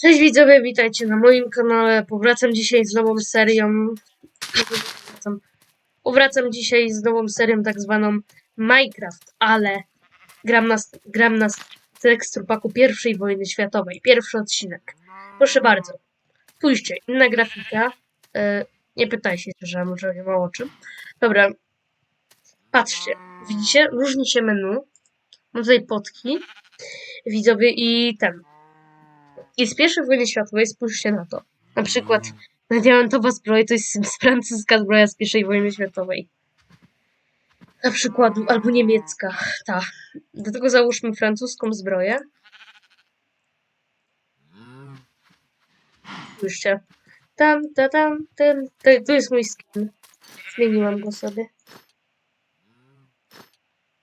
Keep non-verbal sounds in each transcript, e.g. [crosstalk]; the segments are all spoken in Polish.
Cześć widzowie, witajcie na moim kanale. Powracam dzisiaj z nową serią. Powracam, dzisiaj z nową serią tak zwaną Minecraft, ale gram na, gram na teksturpaku pierwszej wojny światowej. Pierwszy odcinek. Proszę bardzo. Spójrzcie, inna grafika. E, nie pytajcie się, że może nie ma o czym. Dobra. Patrzcie. Widzicie? Różni się menu. Mam tutaj potki. Widzowie i ten. I z pierwszej wojny światowej spójrzcie na to. Na przykład na diamentowa zbroja to jest francuska zbroja z pierwszej wojny światowej. Na przykład, albo niemiecka, ta. Do tego załóżmy francuską zbroję. Spójrzcie. Tam, ta, tam, ten. To jest mój skin. Zmieniłam go sobie.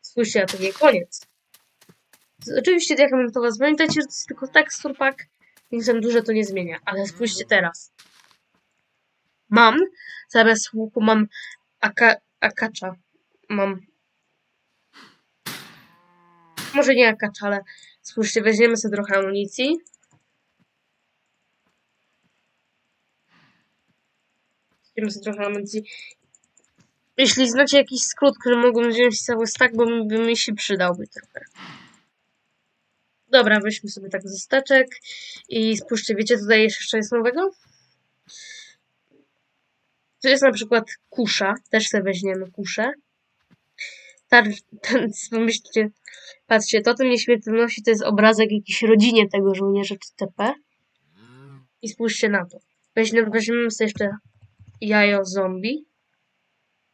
Spójrzcie, a to nie koniec. Oczywiście diamentowa zbroja, pamiętajcie, że to jest tylko tekstur pack, tam dużo to nie zmienia. Ale spójrzcie teraz. Mam, zamiast łuku mam aka, akacza. Mam. Może nie akacza, ale spójrzcie, weźmiemy sobie trochę amunicji. Weźmiemy sobie trochę amunicji. Jeśli znacie jakiś skrót, który mógłbym wziąć cały stack, bo mi, by mi się przydałby trochę. Dobra, weźmy sobie tak ze staczek i spójrzcie, wiecie, tutaj jeszcze jest nowego? Tu jest na przykład kusza, też sobie weźmiemy kuszę. Tar, [laughs] ten, pomyślcie, patrzcie, to tym nieśmiertelności to jest obrazek jakiejś rodzinie tego żołnierza czy TP. I spójrzcie na to. Weźmiemy, weźmiemy sobie jeszcze jajo zombie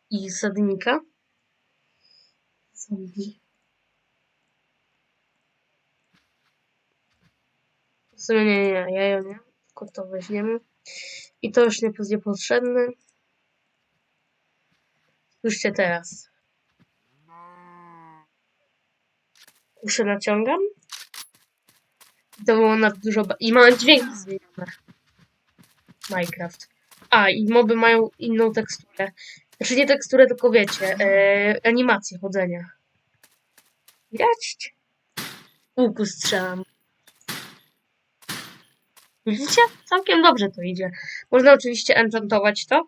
i sadnika. Zombie. W sumie nie, nie, nie, jajo nie. Tylko to weźmiemy. I to już nie jest niepotrzebne. Spójrzcie teraz. Kuszę naciągam. I to było na dużo... I mamy dźwięki zmienione. Minecraft. A, i moby mają inną teksturę. Znaczy nie teksturę, tylko wiecie, e, animację chodzenia. Widać? Łuku strzelam. Widzicie? Całkiem dobrze to idzie. Można oczywiście enchantować to.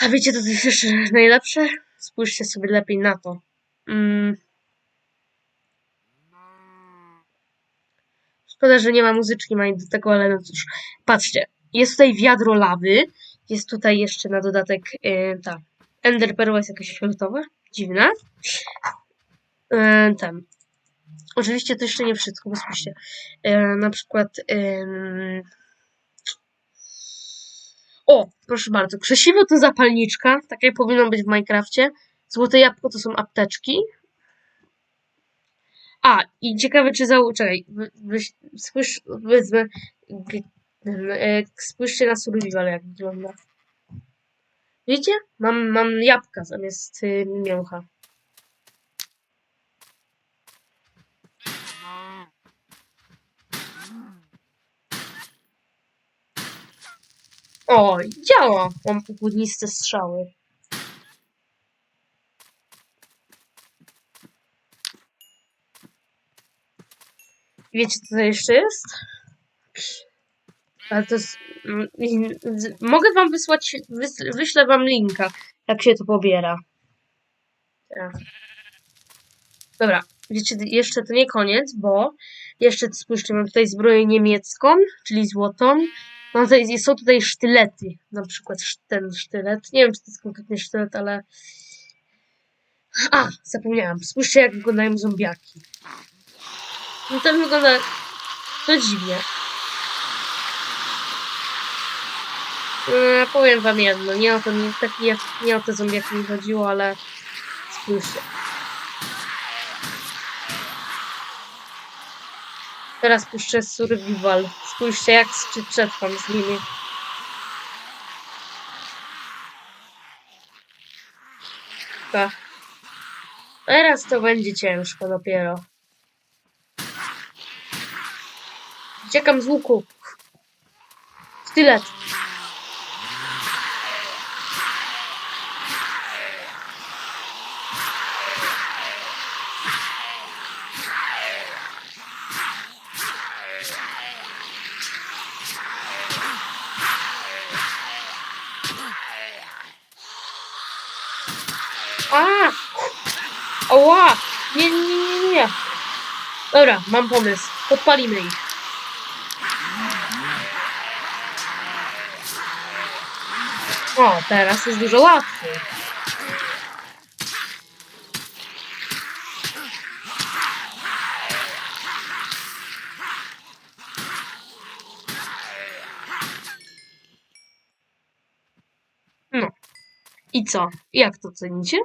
A wiecie, to jest jeszcze najlepsze? Spójrzcie sobie lepiej na to. Mm. Szkoda, że nie ma muzyczki mojej do tego, ale no cóż. Patrzcie, jest tutaj wiadro lawy. Jest tutaj jeszcze na dodatek yy, ta Ender Pearl jest jakaś fioletowa. Dziwne. Yy, ten. Oczywiście to jeszcze nie wszystko, bo spójrzcie. Yy, na przykład yy, o, proszę bardzo, krzesiwo to zapalniczka, tak jak powinno być w Minecrafcie. Złote jabłko to są apteczki. A, i ciekawe czy zał... Czekaj, wezmę... e, Spójrzcie na survival, jak wygląda. Widzicie? Mam, mam jabłka zamiast y, mięcha. O, działa! Mam ubudniste strzały. Wiecie, co to jeszcze jest? Ale to jest... Mogę wam wysłać... Wys, wyślę wam linka, jak się to pobiera. Dobra, wiecie, jeszcze to nie koniec, bo jeszcze spójrzcie, mam tutaj zbroję niemiecką, czyli złotą. Są tutaj sztylety, na przykład ten sztylet. Nie wiem, czy to jest konkretnie sztylet, ale... A, zapomniałam. Spójrzcie, jak wyglądają zombiaki. No to wygląda... To dziwnie. Eee, powiem wam jedno, nie o to, nie, tak, nie, nie o te zombiaki mi chodziło, ale spójrzcie. Teraz puszczę survival. Spójrzcie, jak czy przetrwam z nimi. Tak. Teraz to będzie ciężko dopiero. Uciekam z łuku. Sztylet. Oła! Nie, nie, nie, nie. Dobra, mam pomysł. Podpalimy ich. O, teraz jest dużo łatwiej. No. I co? Jak to cenicie?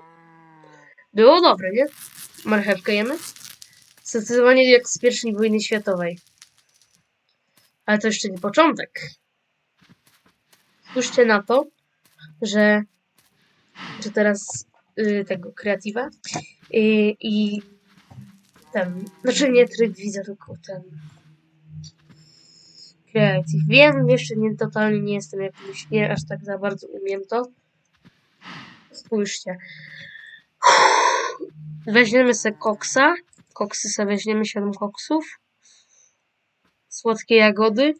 Było dobre, nie? Marchewkę jemy? Zdecydowanie jak z pierwszej wojny światowej. Ale to jeszcze nie początek. Spójrzcie na to, że, że teraz y, tego kreatywa y, i ten, znaczy nie tryb widza, tylko ten kreatyw. Wiem, jeszcze nie totalnie nie jestem jakimś, nie aż tak za bardzo umiem to. Spójrzcie. Weźmiemy sobie koksa. Koksy sobie weźmiemy 7 koksów. Słodkie jagody.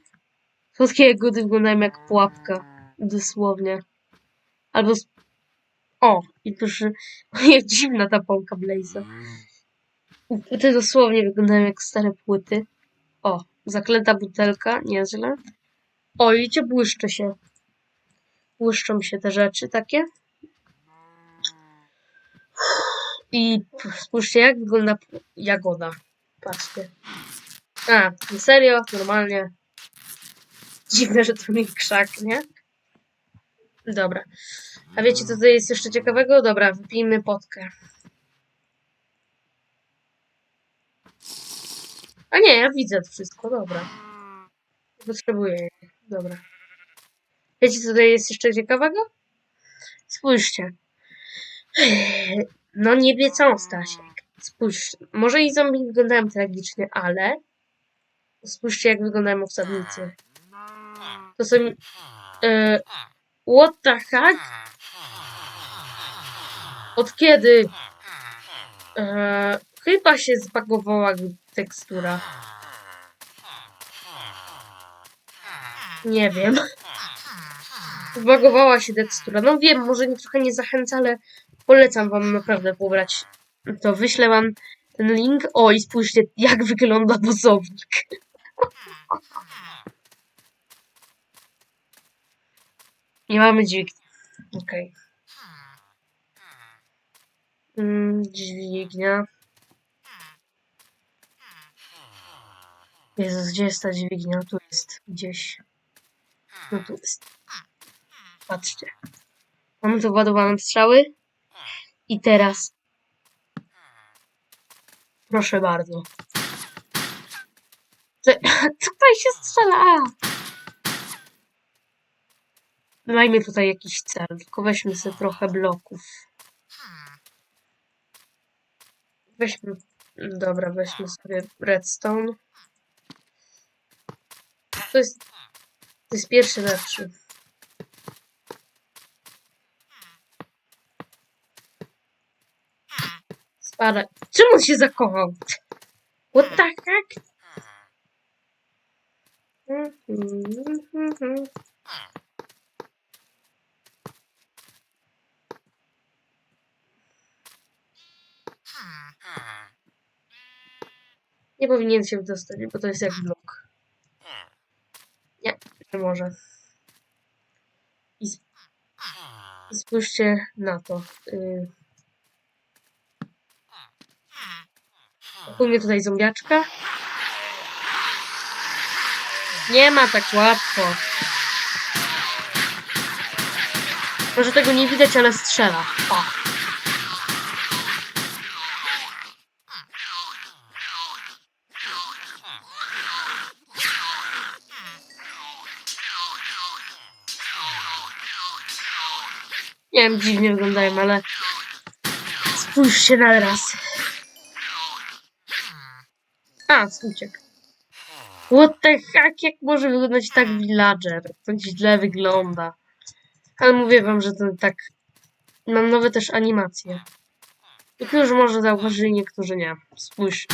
Słodkie jagody wyglądają jak pułapka. Dosłownie. Albo... O! I proszę... [laughs] Jak dziwna ta pąka Blaze'a. Płyty dosłownie wyglądają jak stare płyty. O! Zaklęta butelka. Nieźle. O, idzie błyszczy się. Błyszczą się te rzeczy takie. I spójrzcie, jak wygląda jagoda. Patrzcie. A, no serio, normalnie. Dziwne, że to mi krzak, nie? Dobra. A wiecie, co tutaj jest jeszcze ciekawego? Dobra, wypijmy potkę. A nie, ja widzę to wszystko, dobra. Potrzebuję. Dobra. Wiecie, co tutaj jest jeszcze ciekawego? Spójrzcie. No nie wie co, Stasiek. Spójrz, może i zombie wyglądają tragicznie, ale spójrzcie jak wyglądają owsadnicy. To są... E, what the heck? Od kiedy? E, chyba się zbagowała tekstura. Nie wiem. Zbagowała się tekstura. No wiem, może nie trochę nie zachęca, ale polecam wam naprawdę pobrać. To wyślę wam ten link. O, i spójrzcie, jak wygląda buzownik. [laughs] Nie mamy dźwigni. Okej. Mm, dźwignia. Jezus, gdzie jest ta dźwignia? Tu jest gdzieś. No tu jest. Patrzcie. Mamy tu władowane strzały. I teraz. Proszę bardzo. [laughs] Tutaj się strzela! Dajmy tutaj jakiś cel, tylko weźmy sobie trochę bloków. Weźmy. Dobra, weźmy sobie redstone. To jest. To jest pierwszy lepszy. Spada. Czemu on się zakochał? What the heck? Nie powinien się dostać, bo to jest jak blok. Nie, nie może. I, sp- i spójrzcie na to. Yy. Kupujmy tutaj zombiaczka. Nie ma tak łatwo. Może tego nie widać, ale strzela. O. Nie wiem, dziwnie wyglądają, ale spójrzcie na raz. A, uciekł. What the heck, jak może wyglądać tak villager? To źle wygląda. Ale mówię wam, że to tak... Mam nowe też animacje. Niektórzy może zauważyli, niektórzy nie. Spójrz.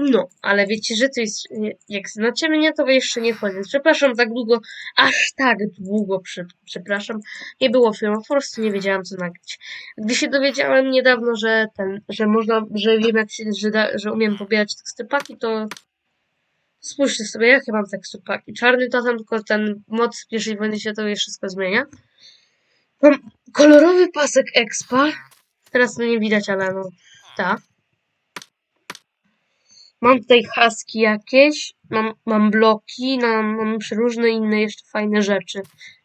No, ale wiecie, że to jest. Jak znacie mnie, to jeszcze nie wchodzę. Przepraszam tak długo, aż tak długo, prze, przepraszam. Nie było filmu, po prostu nie wiedziałam, co nagrać. Gdy się dowiedziałem niedawno, że ten, że można, że wiem, jak się, że, da, że umiem pobierać teksturpaki, to spójrzcie sobie, jakie mam teksturpaki. Czarny totem, tylko ten moc pierwszej wojny światowej wszystko zmienia. Mam kolorowy pasek Expa. Teraz to nie widać, ale no, tak. Mam tutaj haski jakieś, mam, mam bloki, mam, mam przeróżne inne jeszcze fajne rzeczy.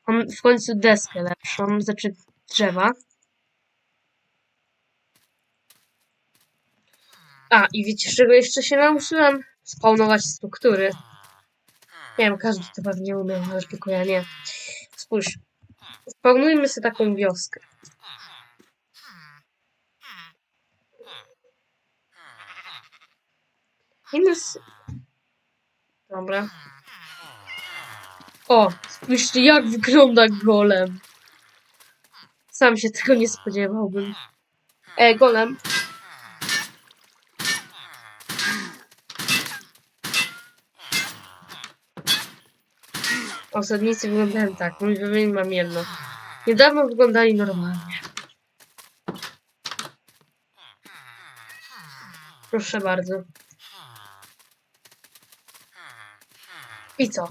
Mam w końcu deskę lepszą, znaczy drzewa. A, i wiecie, czego jeszcze się nauczyłam? Spawnować struktury. Nie wiem, każdy to pewnie umie, ale tylko ja nie. Spójrz. Spawnujmy sobie taką wioskę. I nas... Dobra. O, spójrzcie jak wygląda golem. Sam się tego nie spodziewałbym. E, golem. Osadnicy wyglądają tak, mój wymień mam jedno. Niedawno wyglądali normalnie. Proszę bardzo. I co?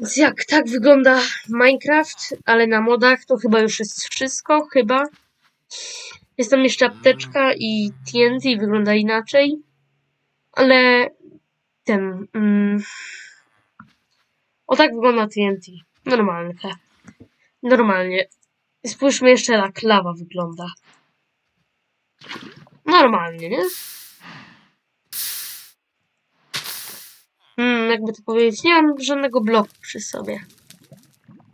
Więc jak tak wygląda Minecraft, ale na modach to chyba już jest wszystko, chyba. Jest tam jeszcze apteczka i TNT wygląda inaczej. Ale ten... Mm, o tak wygląda TNT. Normalnie. Normalnie. Spójrzmy jeszcze jak lawa wygląda. Normalnie, nie? Jakby to powiedzieć, nie mam żadnego bloku przy sobie.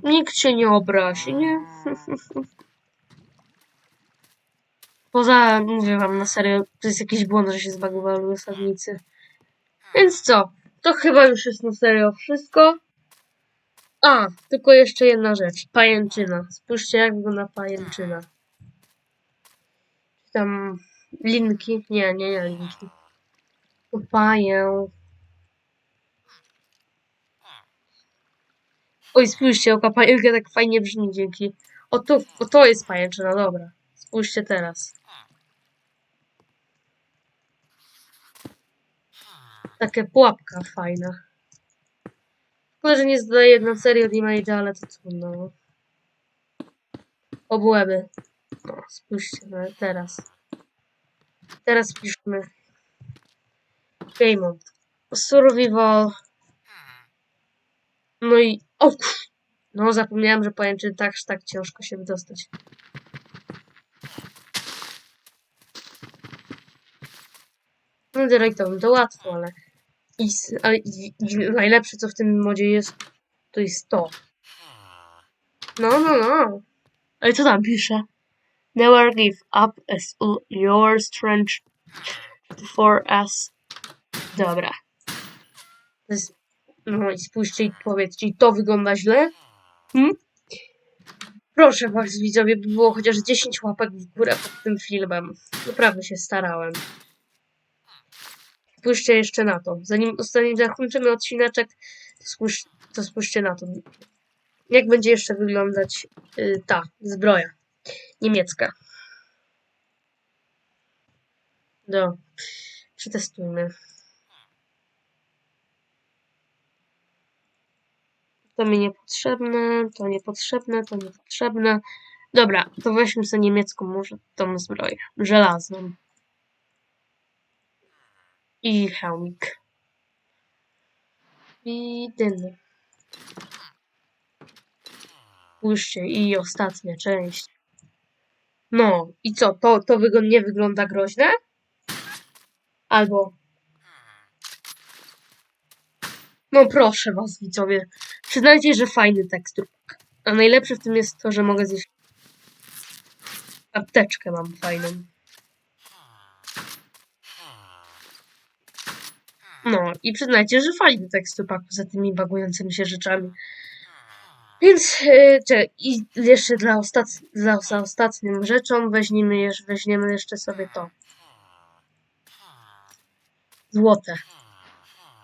Nikt się nie obrazi, nie? [laughs] Poza, mówię wam na serio, to jest jakiś błąd, że się zbagowali osadnicy. Więc co? To chyba już jest na serio wszystko. A, tylko jeszcze jedna rzecz. Pajęczyna. Spójrzcie, jak wygląda pajęczyna. Tam linki. Nie, nie, nie linki. To Oj, spójrzcie, oka pajęka tak fajnie brzmi dzięki. O to, o to jest pajęczyna, dobra. Spójrzcie teraz. Takie pułapka fajna. Szkoda, że nie zdaje na serio damage, ale to trudno. no. Obłęby. No, spójrzcie no, teraz. Teraz piszmy. Game mode. Survival. No i... O! No, zapomniałem, że pajęczy tak, tak ciężko się wydostać. No, dyrektowym to łatwo, ale... I, ale i, i najlepsze, co w tym modzie jest, to jest to. No, no, no. Ale co tam pisze? Never give up as your strength for us. Dobra. To jest, no i spójrzcie i powiedzcie, to wygląda źle? Hmm? Proszę was, widzowie, by było chociaż 10 łapek w górę pod tym filmem. Naprawdę się starałem. Spójrzcie jeszcze na to. Zanim, zanim zakończymy odcineczek, to, spójrz, to spójrzcie na to. Jak będzie jeszcze wyglądać y, ta zbroja niemiecka. Do. Przetestujmy. To mi niepotrzebne, to niepotrzebne, to niepotrzebne. Dobra, to weźmy sobie niemiecką może tą zbroję. Żelazną. I hełmik. I dyny. Spójrzcie, i ostatnia część. No, i co, to, to wygo- nie wygląda groźne? Albo... No proszę was, widzowie. Przyznajcie, że fajny tekstur. A najlepsze w tym jest to, że mogę zjeść... Apteczkę mam fajną. No, i przyznajcie, że fajny tekstur pak poza tymi bagującymi się rzeczami. Więc yy, czekaj, i jeszcze dla, ostat, dla za ostatnią rzeczą weźmiemy, weźmiemy jeszcze sobie to. Złote.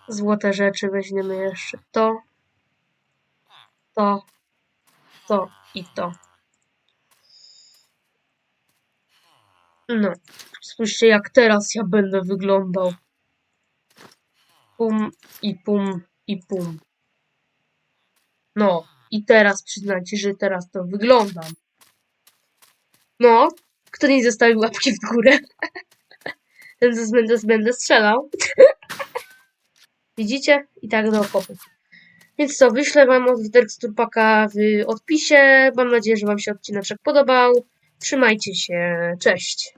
Złote rzeczy weźmiemy jeszcze. To, to, to i to. No, spójrzcie jak teraz ja będę wyglądał. Pum i pum i pum. No, i teraz przyznajcie, że teraz to wyglądam. No, kto nie zostawił łapki w górę? [laughs] Ten będę, będę strzelał. [laughs] Widzicie? I tak do okopów. Więc co, wyślę wam od teksturpaka w odpisie. Mam nadzieję, że wam się odcinek podobał. Trzymajcie się. Cześć.